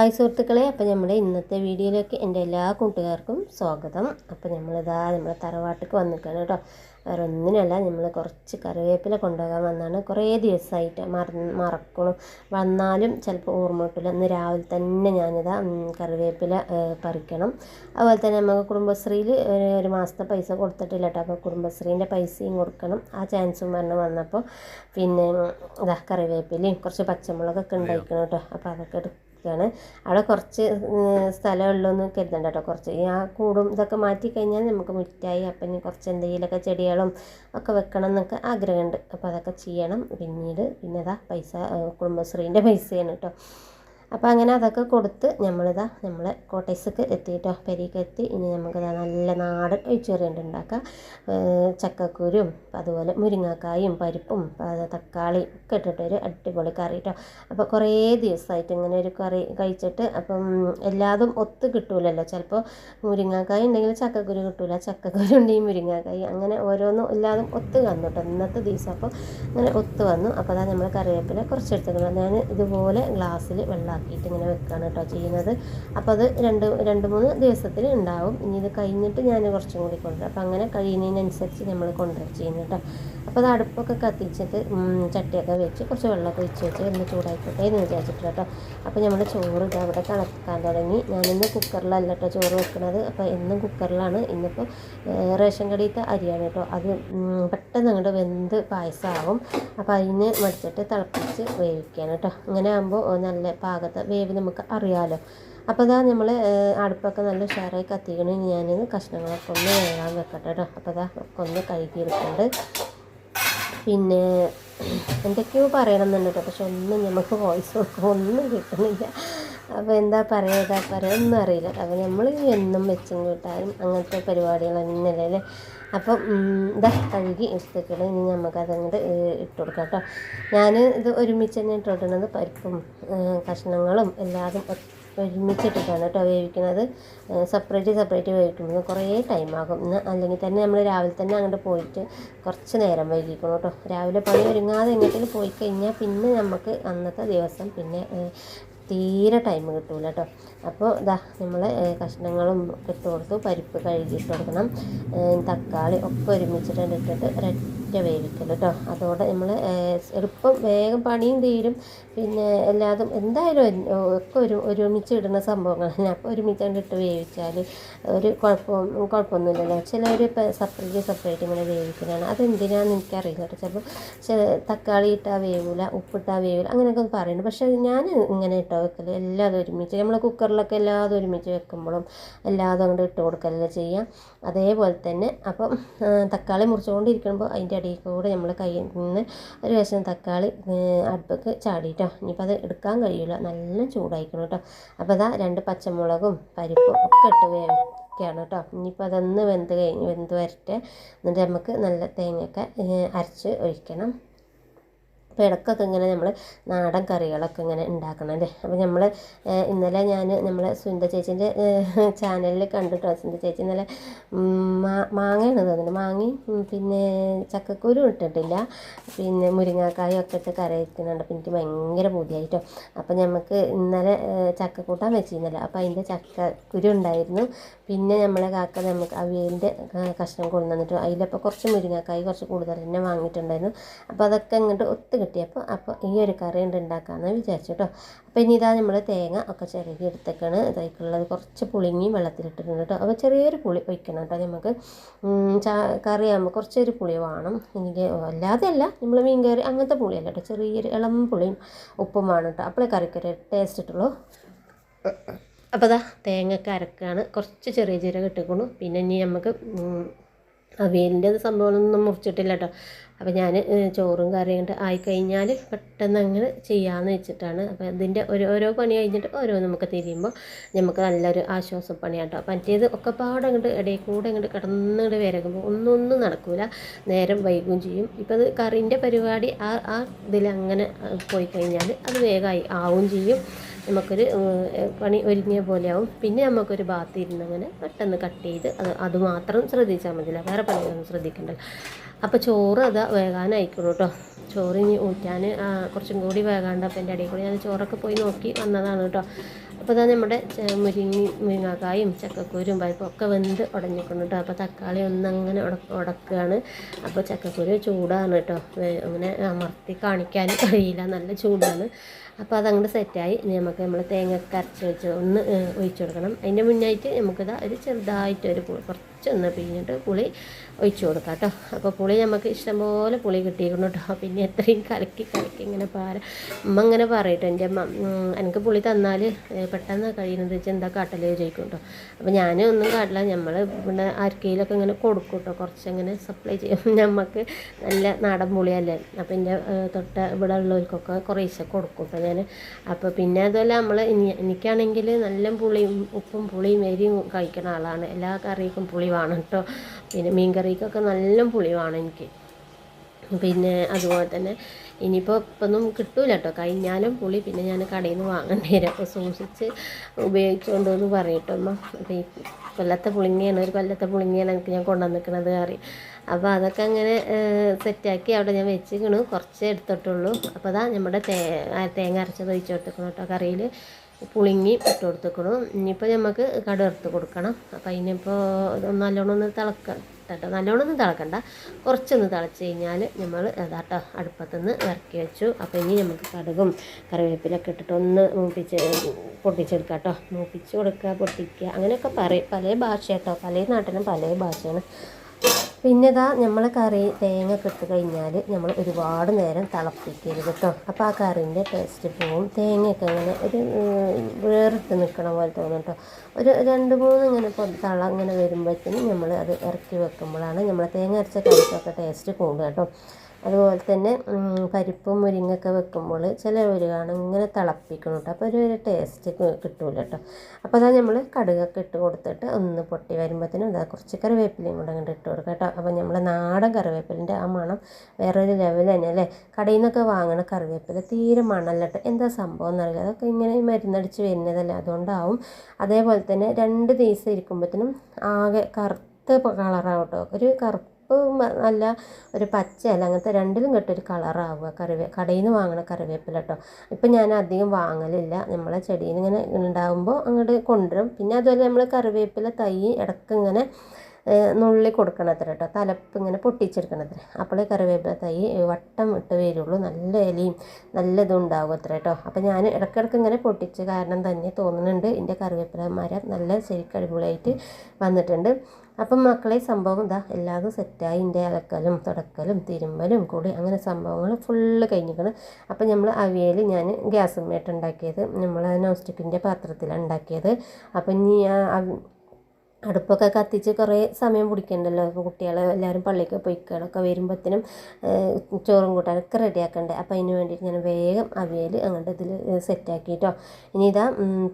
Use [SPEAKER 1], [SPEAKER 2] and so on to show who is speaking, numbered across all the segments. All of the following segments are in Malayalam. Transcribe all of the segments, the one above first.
[SPEAKER 1] ഹായ് സുഹൃത്തുക്കളെ അപ്പോൾ നമ്മുടെ ഇന്നത്തെ വീഡിയോയിലേക്ക് എന്റെ എല്ലാ കൂട്ടുകാർക്കും സ്വാഗതം. അപ്പോൾ നമ്മളിതാ നമ്മുടെ തറവാട്ടിക്ക് വന്നിരിക്കുകയാണ് കേട്ടോ. വേറെ ഒന്നിനല്ല നമ്മൾ കുറച്ച് കറിവേപ്പില കൊണ്ടുപോകാൻ വന്നാണ്. കുറേ ദിവസമായിട്ട് മറ മറക്കണം. വന്നാലും ചിലപ്പോൾ ഓർമ്മ കിട്ടില്ല ഇന്ന് രാവിലെ തന്നെ ഞാനിതാ കറിവേപ്പില പറിക്കണം. അതുപോലെ തന്നെ നമുക്ക് കുടുംബശ്രീയിൽ ഒരു ഒരു മാസത്തെ പൈസ കൊടുത്തിട്ടില്ല കേട്ടോ. അപ്പോൾ കുടുംബശ്രീന്റെ പൈസയും കൊടുക്കണം. ആ ചാൻസും പറഞ്ഞ് വന്നപ്പോൾ പിന്നെ ഇതാ കറിവേപ്പിലയും കുറച്ച് പച്ചമുളകൊക്കെ ഉണ്ടായിരിക്കണം കേട്ടോ. അപ്പോൾ അതൊക്കെ എടുക്കുകയാണ് അവിടെ കുറച്ച് സ്ഥലമുള്ളൂന്ന് കരുതണ്ട കേട്ടോ കുറച്ച് ആ കൂടും ഇതൊക്കെ മാറ്റി കഴിഞ്ഞാൽ നമുക്ക് മുറ്റായി അപ്പം ഇനി കുറച്ച് എന്തെങ്കിലുമൊക്കെ ചെടികളും ഒക്കെ വെക്കണം എന്നൊക്കെ ആഗ്രഹമുണ്ട്. അപ്പോൾ അതൊക്കെ ചെയ്യണം. പിന്നീട് പിന്നെ ഇതാ പൈസ കുടുംബശ്രീന്റെ പൈസയാണ് കേട്ടോ. അപ്പോൾ അങ്ങനെ അതൊക്കെ കൊടുത്ത് നമ്മളിതാ നമ്മൾ കോട്ടേഴ്സൊക്കെ എത്തിയിട്ടോ എത്തി. ഇനി നമുക്കിതാ നല്ല നാടൻ ഒഴിച്ചേറിയുണ്ട് ഉണ്ടാക്കാം. ഏഹ് ചക്കക്കുരും അതുപോലെ മുരിങ്ങക്കായും പരിപ്പും തക്കാളി ഒക്കെ ഇട്ടിട്ട് ഒരു അടിപൊളി കറി കേട്ടോ അപ്പോൾ കുറേ ദിവസമായിട്ട് ഇങ്ങനെ ഒരു കറി കഴിച്ചിട്ട് അപ്പം എല്ലാതും ഒത്ത് കിട്ടൂലല്ലോ. ചിലപ്പോൾ മുരിങ്ങക്കായ ഉണ്ടെങ്കിൽ ചക്കക്കുരു കിട്ടൂല ചക്കക്കുരു ഉണ്ടെങ്കിൽ മുരിങ്ങക്കായി. അങ്ങനെ ഓരോന്നും എല്ലാതും ഒത്ത് വന്നു കേട്ടോ ഇന്നത്തെ ദിവസം അപ്പോൾ അങ്ങനെ ഒത്ത് വന്നു. അപ്പോൾ അതാ നമ്മൾ കറിവേപ്പില കുറച്ച് എടുത്തിട്ടുണ്ട് ഞാൻ ഇതുപോലെ ഗ്ലാസ്സിൽ വെള്ളമാക്കിയിട്ട് ഇങ്ങനെ വെക്കുകയാണ് കേട്ടോ ചെയ്യുന്നത്. അപ്പോൾ അത് രണ്ട് രണ്ട് മൂന്ന് ദിവസത്തിൽ ഉണ്ടാവും. ഇനി ഇത് കഴിഞ്ഞിട്ട് ഞാൻ കുറച്ചും കൂടി കൊണ്ടുവരാം. അപ്പോൾ അങ്ങനെ കഴിയുന്നതിനനുസരിച്ച് നമ്മൾ കൊണ്ടുവരും ചെയ്യുന്നത് കേട്ടോ. അപ്പോൾ അത് അടുപ്പൊക്കെ കത്തിച്ചിട്ട് ചട്ടിയൊക്കെ വെച്ച് കുറച്ച് വെള്ളമൊക്കെ ഒഴിച്ച് വെച്ച് ഒന്ന് ചൂടായിക്കോട്ടെ എന്ന് വിചാരിച്ചിട്ട് കേട്ടോ. അപ്പോൾ നമ്മൾ ചോറ് ഇത് അവിടെ കണക്കാൻ തുടങ്ങി. ഞാനിന്ന് കുക്കറിലല്ല കേട്ടോ ചോറ് വെക്കുന്നത് അപ്പോൾ എന്നും കുക്കറിലാണ്. ഇന്നിപ്പോൾ റേഷൻ കടിയിലത്തെ അരിയാണ് കേട്ടോ. അത് പെട്ടെന്ന് അങ്ങോട്ട് വെന്ത് പായസമാവും. അപ്പോൾ അതിന് മടിച്ചിട്ട് തിളപ്പിച്ച് വേവിക്കുകയാണ് കേട്ടോ. അങ്ങനെ ആകുമ്പോൾ നല്ല പാകത്തെ വേവ് നമുക്ക് അറിയാമല്ലോ അപ്പോൾ ഇതാ നമ്മൾ അടുപ്പൊക്കെ നല്ല ഉഷാറായി കത്തിക്കണ. ഞാനിന്ന് കഷ്ണങ്ങളൊക്കെ ഒന്ന് വേകാൻ വെക്കട്ടെ കേട്ടോ. അപ്പോൾ ഇതാ ഒക്കെ ഒന്ന് കഴുകിയെടുക്കുന്നുണ്ട് പിന്നെ എന്തൊക്കെയോ പറയണമെന്നുണ്ട് കേട്ടോ. പക്ഷെ ഒന്നും നമുക്ക് വോയിസ് കൊടുക്കുമ്പോൾ ഒന്നും കിട്ടുന്നില്ല അപ്പോൾ എന്താ പറയുക എന്താ പറയുക ഒന്നും അറിയില്ല. അപ്പോൾ നമ്മൾ എന്നും വെച്ചും കൂട്ടാനും അങ്ങനത്തെ പരിപാടികൾ തന്നെയല്ലേ അല്ലേ അപ്പം ഇതാ കഴുകി എടുത്തേക്കണം. ഇനി നമുക്കത് അങ്ങോട്ട് ഇട്ട് കൊടുക്കാം കേട്ടോ ഞാൻ ഇത് ഒരുമിച്ച് തന്നെ ഇട്ട് കൊടുക്കുന്നത് പരിപ്പും കഷ്ണങ്ങളും എല്ലാതും ഒരുമിച്ചിട്ടിട്ടാണ് കേട്ടോ വേവിക്കുന്നത് സെപ്പറേറ്റ് സെപ്പറേറ്റ് വേവിക്കുന്നത് കുറേ ടൈമാകും അല്ലെങ്കിൽ തന്നെ നമ്മൾ രാവിലെ തന്നെ അങ്ങോട്ട് പോയിട്ട് കുറച്ച് നേരം വൈകിക്കണം കേട്ടോ രാവിലെ പണി ഒരുങ്ങാതെ എങ്ങോട്ടെങ്കിലും പോയി കഴിഞ്ഞാൽ പിന്നെ നമുക്ക് അന്നത്തെ ദിവസം പിന്നെ തീരെ ടൈം കിട്ടൂല കേട്ടോ അപ്പോൾ ഇതാ നമ്മൾ കഷ്ണങ്ങളും ഇട്ട് കൊടുത്തു. പരിപ്പ് കഴുകിയിട്ട് കൊടുക്കണം. തക്കാളി ഒക്കെ ഒരുമിച്ചിട്ട് ഇട്ടിട്ട് ഒരൊറ്റ വേവിക്കണം കേട്ടോ അതോടെ നമ്മൾ എളുപ്പം വേഗം പണിയും തീരും. പിന്നെ എല്ലാതും എന്തായാലും ഒക്കെ ഒരു ഒരുമിച്ച് ഇടുന്ന സംഭവങ്ങളാണ്. അപ്പോൾ ഒരുമിച്ച് കണ്ടിട്ട് വേവിച്ചാൽ ഒരു കുഴപ്പം കുഴപ്പമൊന്നുമില്ലല്ലോ. ചിലർ ഇപ്പോൾ സെപ്പറേറ്റ് സെപ്പറേറ്റ് ഇങ്ങനെ വേവിക്കുന്നതാണ് അതെന്തിനാണെന്ന് എനിക്കറിയില്ല കേട്ടോ ചിലപ്പോൾ ചില തക്കാളി ഇട്ടാൽ വേവില്ല ഉപ്പിട്ടാൽ വേവില്ല അങ്ങനെയൊക്കെ പറയുന്നുണ്ട് പക്ഷേ ഞാൻ ഇങ്ങനെ ഇട്ടോ വെക്കൽ എല്ലാതും ഒരുമിച്ച്. നമ്മൾ കുക്കറിലൊക്കെ എല്ലാതും ഒരുമിച്ച് വെക്കുമ്പോഴും എല്ലാതും അങ്ങോട്ട് ഇട്ട് കൊടുക്കലല്ലേ ചെയ്യാം. അതേപോലെ തന്നെ അപ്പം തക്കാളി മുറിച്ചുകൊണ്ടിരിക്കുമ്പോൾ അതിന്റെ അടിയിൽ കൂടെ നമ്മൾ കയ്യിൽ നിന്ന് ഒരു വശം തക്കാളി അടുപ്പക്ക് ചാടിയിട്ടോ. ഇനിയിപ്പോൾ അത് എടുക്കാൻ കഴിയില്ല നല്ല ചൂടായിക്കണം കേട്ടോ. അപ്പോൾ അതാ രണ്ട് പച്ചമുളകും പരിപ്പും ഒക്കെ ഇട്ട് വേവിക്കുകയാണ് കേട്ടോ. ഇനിയിപ്പോൾ അതൊന്ന് വെന്ത് കഴിഞ്ഞ് വെന്ത് വരട്ടെ. എന്നിട്ട് നമുക്ക് നല്ല തേങ്ങയൊക്കെ അരച്ച് ഒഴിക്കണം. അപ്പോൾ ഇടയ്ക്കൊക്കെ ഇങ്ങനെ നമ്മൾ നാടൻ കറികളൊക്കെ ഇങ്ങനെ ഉണ്ടാക്കണം അല്ലേ? അപ്പോൾ നമ്മൾ ഇന്നലെ ഞാൻ നമ്മളെ സുന്ദ ചേച്ചീന്റെ ചാനലിൽ കണ്ടിട്ടോ? സുന്ദ ചേച്ചി ഇന്നലെ മാങ്ങയാണ് തോന്നുന്നത് മാങ്ങയും പിന്നെ ചക്കക്കുരു ഇട്ടിട്ടില്ല. പിന്നെ മുരിങ്ങാക്കായും ഒക്കെ ഇട്ട് കറി വയ്ക്കുന്നുണ്ട് അപ്പോൾ എനിക്ക് ഭയങ്കര ബുദ്ധിയായിട്ടോ അപ്പോൾ നമുക്ക് ഇന്നലെ ചക്കക്കൂട്ടാൻ വെച്ചിരുന്നല്ലോ. അപ്പോൾ അതിന്റെ ചക്കക്കുരു ഉണ്ടായിരുന്നു. പിന്നെ നമ്മളെ കാക്ക നമുക്ക് അവിയലിന്റെ കഷ്ണം കൊണ്ടുവന്നിട്ട്. അതിലപ്പോൾ കുറച്ച് മുരിങ്ങാക്കായി കുറച്ച് കൂടുതൽ തന്നെ വാങ്ങിയിട്ടുണ്ടായിരുന്നു. അപ്പോൾ അതൊക്കെ ഇങ്ങോട്ട് ഒത്ത് കിട്ടിയപ്പോൾ അപ്പോൾ ഈ ഒരു കറി ഉണ്ട് ഉണ്ടാക്കാമെന്ന് വിചാരിച്ചു കേട്ടോ. അപ്പോൾ ഇനി ഇതാ നമ്മൾ തേങ്ങ ഒക്കെ ചിരകി എടുത്തേക്കാണ്. ഇതായിട്ടുള്ളത് കുറച്ച് പുളിങ്ങി വെള്ളത്തിലിട്ടിട്ടുണ്ട് കേട്ടോ. അപ്പോൾ ചെറിയൊരു പുളി ഒഴിക്കണം കേട്ടോ നമുക്ക്. ചാ കറിയാകുമ്പോൾ കുറച്ചൊരു പുളി വേണം. എനിക്ക് അല്ലാതെ അല്ല നമ്മൾ മീൻ കറി അങ്ങനത്തെ പുളിയല്ല കേട്ടോ. ചെറിയൊരു ഇളം പുളിയും ഉപ്പും വേണം കേട്ടോ. അപ്പോഴേ കറിക്കൊരു ടേസ്റ്റ് ഇട്ടുള്ളൂ അപ്പോൾ ദാ തേങ്ങയൊക്കെ അരക്കാണ്. കുറച്ച് ചെറിയ ജീരകം ഇട്ടിക്കണു പിന്നെ ഇനി നമുക്ക് അവിയലിന്റെ സംഭവങ്ങളൊന്നും മുറിച്ചിട്ടില്ല കേട്ടോ. അപ്പോൾ ഞാൻ ചോറും കറിയും കൊണ്ട് ആയിക്കഴിഞ്ഞാൽ പെട്ടെന്ന് അങ്ങനെ ചെയ്യാമെന്ന് വെച്ചിട്ടാണ്. അപ്പോൾ ഇതിന്റെ ഒരു ഓരോ പണി കഴിഞ്ഞിട്ട് ഓരോ നമുക്ക് തിരിയുമ്പോൾ നമുക്ക് നല്ലൊരു ആശ്വാസ പണിയാണ് കേട്ടോ മറ്റേത് ഒക്കെ പാടെ അങ്ങോട്ട് ഇടയിൽ കൂടെ അങ്ങോട്ട് കിടന്നിങ്ങോട്ട് വിരകുമ്പോൾ ഒന്നും ഒന്നും നടക്കൂല. നേരം വൈകും ചെയ്യും. ഇപ്പോൾ അത് കറിന്റെ പരിപാടി ആ ആ ഇതിൽ അങ്ങനെ പോയി കഴിഞ്ഞാൽ അത് വേഗമായി ആവും ചെയ്യും. നമുക്കൊരു പണി ഒരുങ്ങിയ പോലെയാവും. പിന്നെ നമുക്കൊരു ബാത്ത് ഇരുന്ന് അങ്ങനെ പെട്ടെന്ന് കട്ട് ചെയ്ത് അത് അത് മാത്രം ശ്രദ്ധിച്ചാൽ മതിയില്ല വേറെ പണിയൊന്നും ശ്രദ്ധിക്കണ്ടല്ലോ അപ്പോൾ ചോറ് അതാ വേകാനായിക്കോളൂ കേട്ടോ ചോറ് ഇനി ഊറ്റാൻ കുറച്ചും കൂടി വേകാണ്ട് അപ്പോൾ എന്റെ അടിയിൽ കൂടി ഞാൻ ചോറൊക്കെ പോയി നോക്കി വന്നതാണ് കേട്ടോ അപ്പോൾ തന്നെ നമ്മുടെ മുരിങ്ങി മുരിങ്ങാക്കായും ചക്കക്കുരും പരിപ്പും ഒക്കെ വെന്ത് ഉടഞ്ഞിക്കുന്നു കേട്ടോ അപ്പോൾ തക്കാളി ഒന്നങ്ങനെ ഉട ഉടക്കുകയാണ് അപ്പോൾ ചക്കക്കുരു ചൂടാണ് കേട്ടോ അങ്ങനെ അമർത്തി കാണിക്കാൻ കഴിയില്ല. നല്ല ചൂടാണ്. അപ്പോൾ അതങ്ങോട്ട് സെറ്റായി. ഇനി നമുക്ക് നമ്മൾ തേങ്ങ കരച്ച് വെച്ച് ഒന്ന് ഒഴിച്ചു കൊടുക്കണം. അതിന്റെ മുന്നായിട്ട് നമുക്കിതാ ഒരു ചെറുതായിട്ട് ഒരു പുളി കുറച്ചൊന്ന് പിഴിഞ്ഞിട്ട് പുളി ഒഴിച്ചു കൊടുക്കാം കേട്ടോ. അപ്പോൾ പുളി നമുക്ക് ഇഷ്ടംപോലെ പുളി കിട്ടിയിരുന്നു കേട്ടോ. പിന്നെ എത്രയും കലക്കി കലക്കി ഇങ്ങനെ പാര. അമ്മ ഇങ്ങനെ പറയട്ടോ എന്റെ അമ്മ എനിക്ക് പുളി തന്നാൽ പെട്ടെന്ന് കഴിയുന്നത് വെച്ചാൽ എന്താ കാട്ടലോ? ചോദിക്കും കേട്ടോ. അപ്പോൾ ഞാനും ഒന്നും കാട്ടില്ല. നമ്മൾ പിന്നെ ആർക്കെങ്കിലൊക്കെ ഇങ്ങനെ കൊടുക്കും കേട്ടോ. കുറച്ചങ്ങനെ സപ്ലൈ ചെയ്യും. നമുക്ക് നല്ല നാടൻ പുളിയല്ലേ. അപ്പോൾ എന്റെ തൊട്ട ഇവിടെ ഉള്ളവർക്കൊക്കെ കുറേശ്ശെ കൊടുക്കും അപ്പോൾ ഞാൻ. അപ്പോൾ പിന്നെ അതുപോലെ നമ്മൾ എനിക്കാണെങ്കിൽ നല്ല പുളിയും ഉപ്പും പുളിയും എരിയും കഴിക്കുന്ന ആളാണ്. എല്ലാ കറിക്കും പുളി വേണം കേട്ടോ. പിന്നെ മീൻ കറിക്കൊക്കെ നല്ല പുളിവാണ് എനിക്ക്. പിന്നെ അതുപോലെ തന്നെ ഇനിയിപ്പോൾ ഇപ്പൊന്നും കിട്ടൂല കേട്ടോ. കഴിഞ്ഞാലും പുളി പിന്നെ ഞാൻ കടയിൽ നിന്ന് വാങ്ങേണ്ടി വരും. അപ്പോൾ സൂക്ഷിച്ച് ഉപയോഗിച്ചുകൊണ്ടെന്ന് പറയട്ടോ അമ്മ ഈ കൊല്ലത്തെ പുളിങ്ങയാണ് ഒരു കൊല്ലത്തെ പുളിങ്ങയാണ് എനിക്ക് ഞാൻ കൊണ്ടുവന്നിരിക്കുന്നത് കറി അപ്പോൾ അതൊക്കെ അങ്ങനെ സെറ്റാക്കി അവിടെ ഞാൻ വെച്ചിക്കണു കുറച്ച് എടുത്തിട്ടുള്ളൂ. അപ്പോൾ അതാ നമ്മുടെ തേ തേങ്ങ അരച്ചത് ഒഴിച്ചു കൊടുത്തിക്കണം കേട്ടോ കറിയിൽ പുളിങ്ങി ഇട്ട് കൊടുത്തേക്കണം. ഇനിയിപ്പോൾ നമുക്ക് കടുകറുത്ത് കൊടുക്കണം. അപ്പോൾ അതിനിപ്പോൾ നല്ലോണം ഒന്ന് തിളക്ക കേട്ടോ നല്ലോണം ഒന്നും തിളക്കണ്ട. കുറച്ചൊന്ന് തിളച്ച് കഴിഞ്ഞാൽ നമ്മൾ അതാട്ടോ അടുപ്പത്തുനിന്ന് ഇറക്കി വെച്ചു. അപ്പോൾ ഇനി നമുക്ക് കടുകും കറിവേപ്പിലൊക്കെ ഇട്ടിട്ട് ഒന്ന് മൂപ്പിച്ച് പൊട്ടിച്ചെടുക്കാം കേട്ടോ മൂപ്പിച്ച് കൊടുക്കുക പൊട്ടിക്കുക അങ്ങനെയൊക്കെ പറയും. പല ഭാഷ കേട്ടോ പല നാട്ടിലും പല ഭാഷയാണ്. പിന്നെ ഇതാ നമ്മൾ കറി തേങ്ങ കിട്ടു കഴിഞ്ഞാൽ നമ്മൾ ഒരുപാട് നേരം തിളപ്പിക്കരുത് കേട്ടോ അപ്പോൾ ആ കറിന്റെ ടേസ്റ്റ് പോവും. തേങ്ങയൊക്കെ ഇങ്ങനെ ഒരു വേറിട്ട് നിൽക്കണ പോലെ തോന്നും കേട്ടോ ഒരു രണ്ട് മൂന്ന് ഇങ്ങനെ തള ഇങ്ങനെ വരുമ്പോഴത്തേനും നമ്മൾ അത് ഇറക്കി വെക്കുമ്പോഴാണ് നമ്മൾ തേങ്ങ അരച്ച കറിക്കൊക്കെ ടേസ്റ്റ് കൂടുക കേട്ടോ അതുപോലെ തന്നെ പരിപ്പും മുരിങ്ങൊക്കെ വെക്കുമ്പോൾ ചിലവർ കാണും ഇങ്ങനെ തിളപ്പിക്കണം കേട്ടോ. അപ്പോൾ ഒരു ടേസ്റ്റ് കിട്ടൂല കേട്ടോ. അപ്പോൾ അതാ നമ്മൾ കടുകൊക്കെ ഇട്ട് കൊടുത്തിട്ട് ഒന്ന് പൊട്ടി വരുമ്പോഴത്തേനും ഇതാ കുറച്ച് കറിവേപ്പിലയും കൂടെ അങ്ങോട്ട് ഇട്ട് കൊടുക്കാം കേട്ടോ. അപ്പോൾ നമ്മൾ നാടൻ കറിവേപ്പിലിന്റെ ആ മണം വേറൊരു ലെവൽ തന്നെ അല്ലേ? കടയിൽ നിന്നൊക്കെ വാങ്ങണ കറിവേപ്പില തീരെ മണമല്ല കേട്ടോ. എന്താ സംഭവം എന്നറിയില്ല. അതൊക്കെ ഇങ്ങനെ മരുന്നടിച്ച് വരുന്നതല്ലേ. അതുകൊണ്ടാവും. അതേപോലെ തന്നെ രണ്ട് ദിവസം ഇരിക്കുമ്പോഴത്തേനും ആകെ കറുത്ത കളറാവട്ടോ ഒരു ഒരു കറുപ്പ് നല്ല ഒരു പച്ച അല്ല അങ്ങനത്തെ രണ്ടിലും കെട്ടൊരു കളറാവുക. കറിവേ കടയിൽ നിന്ന് വാങ്ങണ കറിവേപ്പില കേട്ടോ ഇപ്പം ഞാൻ അധികം വാങ്ങലില്ല. നമ്മളെ ചെടിയിൽ ഇങ്ങനെ ഉണ്ടാകുമ്പോൾ അങ്ങോട്ട് കൊണ്ടുവരും പിന്നെ അതുപോലെ നമ്മൾ കറിവേപ്പില തൈ ഇടയ്ക്ക് ഇങ്ങനെ നുള്ളി കൊടുക്കണത്ര കേട്ടോ തലപ്പ് ഇങ്ങനെ പൊട്ടിച്ചെടുക്കണത്ര. അപ്പോൾ കറിവേപ്പില തൈ വട്ടം ഇട്ട് വരുള്ളൂ. നല്ല ഇലയും നല്ല ഇതും അത്ര കേട്ടോ അപ്പോൾ ഞാൻ ഇടയ്ക്കിടയ്ക്ക് ഇങ്ങനെ പൊട്ടിച്ച് കാരണം തന്നെ തോന്നുന്നുണ്ട് എന്റെ കറിവേപ്പില മരം നല്ല ശരിക്കും അടിപൊളിയായിട്ട് വന്നിട്ടുണ്ട്. അപ്പം മക്കളെ സംഭവം ഇതാ എല്ലാതും സെറ്റായി എന്റെ അലക്കലും തുടക്കലും തിരുമ്മലും കൂടി അങ്ങനെ സംഭവങ്ങൾ ഫുള്ള് കഴിഞ്ഞിരിക്കണം. അപ്പം നമ്മൾ അവിയൽ ഞാൻ ഗ്യാസ് ഉണ്ടാക്കിയത് നമ്മൾ നോൺ സ്റ്റിക്കിന്റെ പാത്രത്തിലാണ് ഉണ്ടാക്കിയത്. അപ്പം ഇനി അടുപ്പൊക്കെ കത്തിച്ച് കുറേ സമയം പിടിക്കണ്ടല്ലോ. ഇപ്പോൾ കുട്ടികളെ എല്ലാവരും പള്ളിക്ക് പൊയ്ക്കാനൊക്കെ വരുമ്പോഴത്തേനും ചോറും കൂട്ടാനൊക്കെ റെഡിയാക്കണ്ടേ അപ്പോൾ അതിന് വേണ്ടിയിട്ട് ഞാൻ വേഗം അവിയൽ അങ്ങോട്ട് ഇതിൽ സെറ്റാക്കിയിട്ടോ ഇനി ഇതാ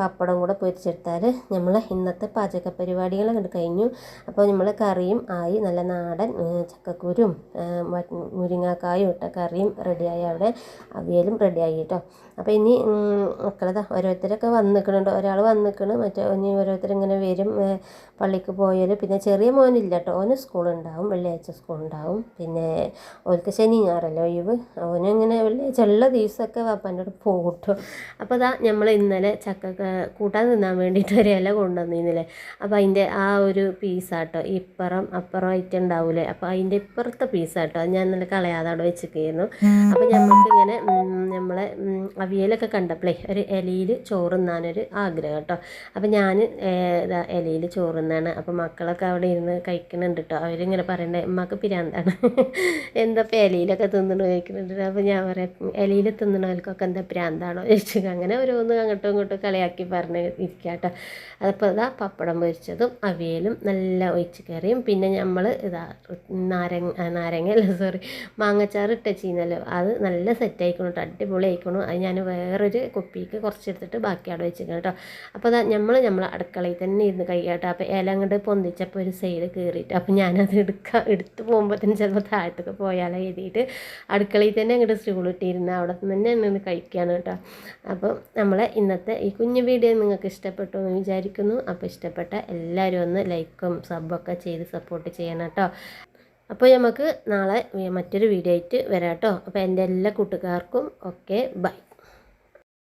[SPEAKER 1] പപ്പടം കൂടെ പൊരിച്ചെടുത്താൽ നമ്മൾ ഇന്നത്തെ പാചക പരിപാടികൾ അങ്ങോട്ട് കഴിഞ്ഞു. അപ്പോൾ നമ്മൾ കറിയും ആയി നല്ല നാടൻ ചക്കക്കുരും മുരിങ്ങാക്കായും ഇട്ട കറിയും റെഡിയായി അവിടെ. അവിയലും റെഡിയായി കേട്ടോ അപ്പോൾ ഇനി മക്കളതാ ഓരോരുത്തരൊക്കെ വന്നിക്കണുണ്ട്. ഒരാൾ വന്നിക്കണ് മറ്റേ ഇനി ഓരോരുത്തരിങ്ങനെ വരും പള്ളിക്ക് പോയാൽ പിന്നെ ചെറിയ മോനില്ല കേട്ടോ ഓന് സ്കൂളുണ്ടാവും വെള്ളിയാഴ്ച സ്കൂളുണ്ടാവും. പിന്നെ ഓൽക്ക് ശനി ഞാറല്ലോ ഒഴിവ്. ഓനിങ്ങനെ വെള്ളിയാഴ്ച ഉള്ള ദിവസമൊക്കെ വാപ്പാന്റെ അവിടെ പോകും അപ്പോൾ അതാ നമ്മൾ ഇന്നലെ ചക്ക കൂട്ടാൻ തിന്നാൻ വേണ്ടിയിട്ട് ഒരു ഇല കൊണ്ടുവന്നിരുന്നില്ലേ? അപ്പോൾ അതിന്റെ ആ ഒരു പീസാട്ടോ ഇപ്പുറം അപ്പുറം ആയിട്ട് ഉണ്ടാവൂലേ? അപ്പോൾ അതിന്റെ ഇപ്പുറത്തെ പീസാട്ടോ. അത് ഞാൻ ഇന്നലെ കളയാതെ അവിടെ വെച്ചിരിക്കുന്നു അപ്പോൾ ഞമ്മൾക്ക് ഇങ്ങനെ നമ്മളെ അവിയലൊക്കെ കണ്ടപ്പോഴേ ഒരു ഇലയിൽ ചോറ് തിന്നാനൊരു ആഗ്രഹം കേട്ടോ. അപ്പോൾ ഞാൻ ഇലയിൽ ചോറ് തിന്നാണ് അപ്പോൾ മക്കളൊക്കെ അവിടെ ഇരുന്ന് കഴിക്കുന്നുണ്ട് കേട്ടോ അവരിങ്ങനെ പറയണ്ട ഉമ്മക്ക് പിരാന്താണ്. എന്താ ഇപ്പം ഇലയിലൊക്കെ തിന്നണോ? കഴിക്കുന്നുണ്ട് അപ്പോൾ ഞാൻ പറയാം ഇലയിൽ തിന്നണവർക്കൊക്കെ എന്താ പിരാന്താണോ? ചോദിച്ചു. അങ്ങനെ ഓരോന്ന് അങ്ങോട്ടും ഇങ്ങോട്ടും കളിയാക്കി പറഞ്ഞ് ഇരിക്കുക കേട്ടോ അതപ്പോൾ ഇതാ പപ്പടം പൊരിച്ചതും അവിയലും നല്ല ഒഴിച്ച് കറിയും പിന്നെ നമ്മൾ ഇതാ നാരങ്ങ നാരങ്ങ അല്ല സോറി മാങ്ങച്ചാറ് ഇട്ട ചീനല്ലോ. അത് നല്ല സെറ്റ് ആയിക്കണം കേട്ടോ അടിപൊളി ആയിക്കണം. അത് ഞാൻ വേറൊരു കുപ്പിക്ക് കുറച്ചെടുത്തിട്ട് ബാക്കി അവിടെ വെച്ചിരിക്കണം കേട്ടോ അപ്പോൾ അതാ നമ്മൾ നമ്മൾ അടുക്കളയിൽ തന്നെ ഇരുന്ന് കഴിയാട്ടോ അപ്പോൾ ഇല അങ്ങോട്ട് പൊന്തിച്ചപ്പോൾ ഒരു സൈഡ് കയറിയിട്ട് അപ്പോൾ ഞാനത് എടുക്കുക എടുത്ത് പോകുമ്പോഴത്തേനും ചിലപ്പോൾ താഴത്തൊക്കെ പോയാലോ എഴുതിയിട്ട് അടുക്കളയിൽ തന്നെ അങ്ങോട്ട് സ്റ്റൂൾ ഇട്ടിരുന്ന അവിടെ തന്നെ നിന്ന് കഴിക്കുകയാണ് കേട്ടോ. അപ്പോൾ നമ്മൾ ഇന്നത്തെ ഈ കുഞ്ഞു വീഡിയോ നിങ്ങൾക്ക് ഇഷ്ടപ്പെട്ടു എന്ന് വിചാരിക്കുന്നു. അപ്പോൾ ഇഷ്ടപ്പെട്ട എല്ലാവരും ഒന്ന് ലൈക്കും സബ്ബൊക്കെ ചെയ്ത് സപ്പോർട്ട് ചെയ്യണം കേട്ടോ. അപ്പോൾ നമുക്ക് നാളെ മറ്റൊരു വീഡിയോ ആയിട്ട് വരാം കേട്ടോ. അപ്പോൾ എന്റെ എല്ലാ കൂട്ടുകാർക്കും ഓക്കെ ബൈ